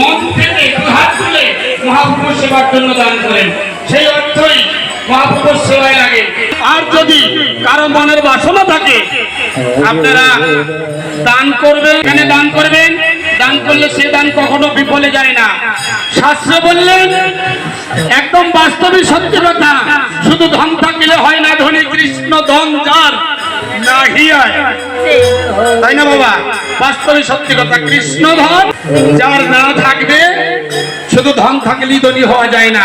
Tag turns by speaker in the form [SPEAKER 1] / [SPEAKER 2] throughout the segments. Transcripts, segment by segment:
[SPEAKER 1] মন থেকে দুহাত তুলে মহাপ্রভুর সেবার জন্য দান করেন। সেই অর্থই মহাপ্রভুর সেবায় লাগে। আর যদি কারও মনের বাসনা থাকে, আপনারা দান করবেন। এখানে দান করবেন। দান করলে সে দান কখনো বিফলে যায় না। শাস্ত্রে বললেন একদম বাস্তবিক সত্যি কথা শুধু ধন থাকলে হয় না ধনী কৃষ্ণ ধন যার হিয়ায় তাই না বাবা? বাস্তবে সত্যি কথা, কৃষ্ণ ধন যার না থাকবে, শুধু ধন থাকলেই ধনী হওয়া যায় না।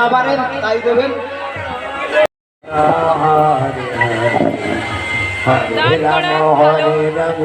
[SPEAKER 2] যা পারেন তাই
[SPEAKER 3] দেবেন।
[SPEAKER 2] হরে রাম হরে রাম।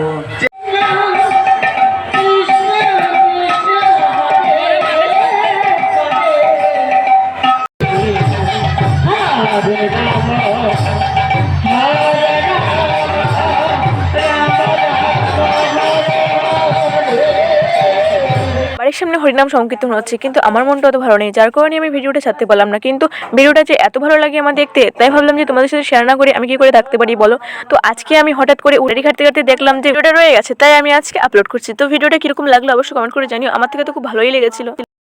[SPEAKER 4] বাড়ির সামনে হরিনাম সংকীর্তন হচ্ছে, কিন্তু আমার মনটা অত ভালো নেই। যার কারণে আমি ভিডিওটা ছাড়তে পারলাম না। কিন্তু ভিডিওটা যে এত ভালো লাগে আমার দেখতে, তাই ভাবলাম যে তোমাদের সাথে শেয়ার না করে আমি কি করে থাকতে পারি বলো? তো আজকে আমি হঠাৎ করে উড়ারি ঘাটতে ঘাটতে দেখলাম যে ভিডিওটা রয়ে গেছে, তাই আমি আজকে আপলোড করছি। তো ভিডিওটা কীরকম লাগল অবশ্যই কমেন্ট করে জানিও। আমার থেকে তো খুব ভালোই লেগেছিল।